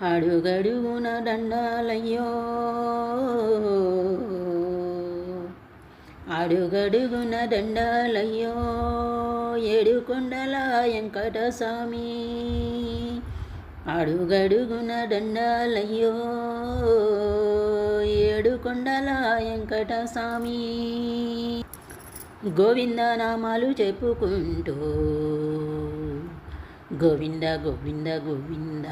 అడుగడుగున దండాలయ్యో. అడుగడుగున దండాలయ్యో. ఏడుకొండల వెంకటస్వామి. అడుగడుగున దండాలయ్యో. ఏడుకొండల వెంకటస్వామి. గోవింద నామాలు చెప్పుకుంటూ. గోవింద గోవింద గోవింద.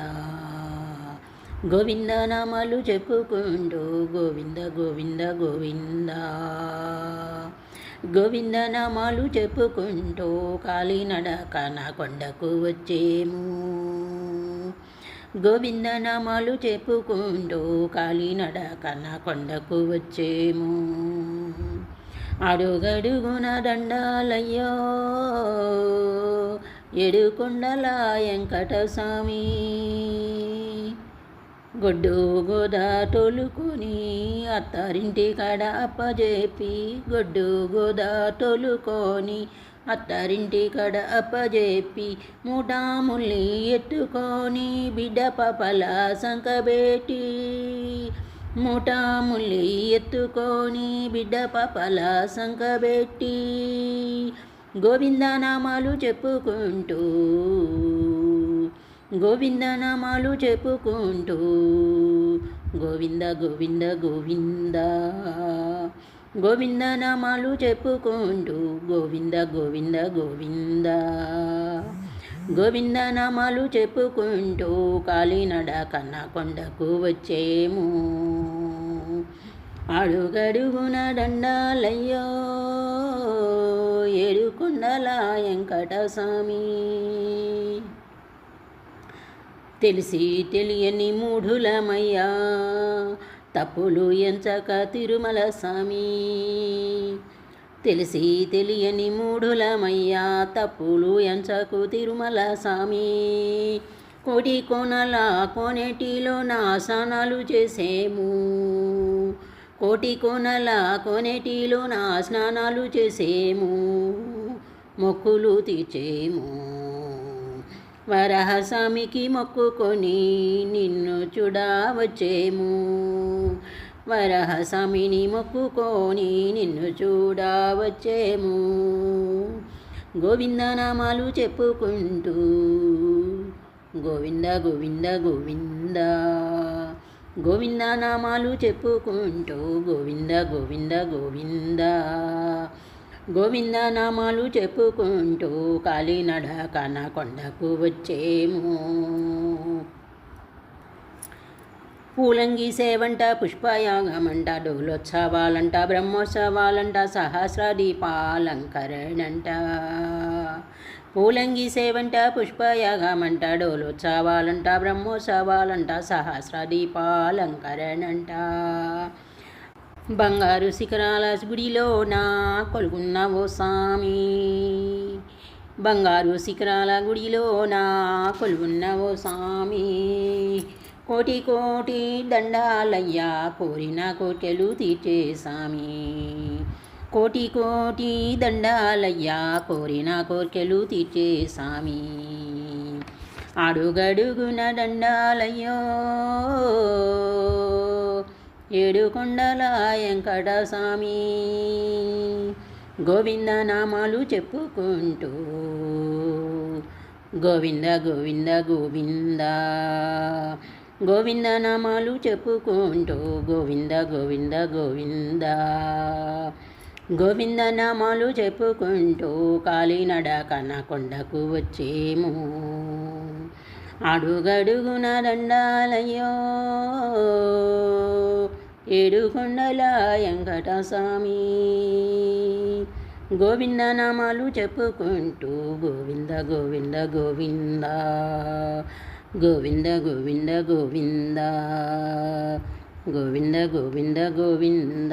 గోవింద నామాలు చెప్పుకుంటూ గోవింద గోవింద గోవింద. గోవింద నామాలు చెప్పుకుంటూ కాలినడక నా కొండకు వచ్చేము. గోవింద నామాలు చెప్పుకుంటూ కాలినడక నా కొండకు వచ్చేము. అడుగడుగున దండాలయ్యో ఎడుకొండల వెంకటస్వామి. గొడ్డు గోదా తోలుకొని అత్తారింటి కాడ అప్పజేపి. గొడ్డు గోదా తోలుకొని అత్తారింటి కడ అప్పజేపి. మూటాముల్లి ఎత్తుకొని బిడ్డ పపల సంకబెట్టి ముఠాముల్లి ఎత్తుకొని బిడ్డ పపల సంకబెట్టి గోవిందనామాలు చెప్పుకుంటూ గోవిందనామాలు చెప్పుకుంటూ గోవింద గోవింద గోవింద. గోవిందనామాలు చెప్పుకుంటూ గోవింద గోవింద గోవింద. గోవిందనామాలు చెప్పుకుంటూ కాలినడ కన్న కొండకు వచ్చేము. అడుగడుగున దండాలయ్యో ఏడుకొండల వెంకటస్వామి. తెలిసి తెలియని మూఢులమయ్యా. తప్పులు ఎంచక తిరుమల స్వామి. తెలిసి తెలియని మూఢులమయ్యా. తప్పులు ఎంచకు తిరుమల స్వామి. కోటి కోనల కోనేటిలో నా స్నానాలు చేసేము. కోటి కోనల కోనేటిలో నా స్నానాలు చేసేము. మొక్కులు తీర్చేము. వరహస్వామికి మొక్కుకొని నిన్ను చూడవచ్చేము. వరహస్వామిని మొక్కుకొని నిన్ను చూడవచ్చేము. గోవిందనామాలు చెప్పుకుంటూ గోవింద గోవింద గోవింద. గోవిందనామాలు చెప్పుకుంటూ గోవింద గోవింద గోవింద. గోవింద నామాలు చెప్పుకుంటూ కాలినడకన కొండకు వచ్చేము. పూలంగి సేవంట పుష్పయాగమంట డోలోత్సవాలంట బ్రహ్మోత్సవాలంట సహస్ర దీపాలంకరణంట పూలంగి సేవంట పుష్పయాగమంట డోలోత్సవాలంట బ్రహ్మోత్సవాలంట సహస్ర దీపాలంకరణంట బంగారు శిఖరాల గుడిలో నా ఓ స్వామి బంగారు శిఖరాల గుడిలో నా ఓ స్వామి కోటి కోటి దండాలయ్యా కోరిన కోటెలు తీర్చే స్వామి కోటి కోటి దండాలయ్యా కోరిన కోర్కెలు తీర్చే స్వామి అడుగడుగున దండాలయ్యో ఏడుకొండల వెంకటస్వామి గోవింద నామాలు చెప్పుకుంటూ గోవింద గోవింద గోవింద. గోవింద నామాలు చెప్పుకుంటూ గోవింద గోవింద గోవింద. గోవింద నామాలు చెప్పుకుంటూ కాలినడ కనకొండకు వచ్చేము. అడుగడుగున దండాలయ్యో ఏడుకొండల వెంకటస్వామి గోవింద నామాలు చెప్పుకుంటూ గోవింద గోవింద గోవింద గోవింద గోవింద గోవింద గోవింద గోవింద గోవింద.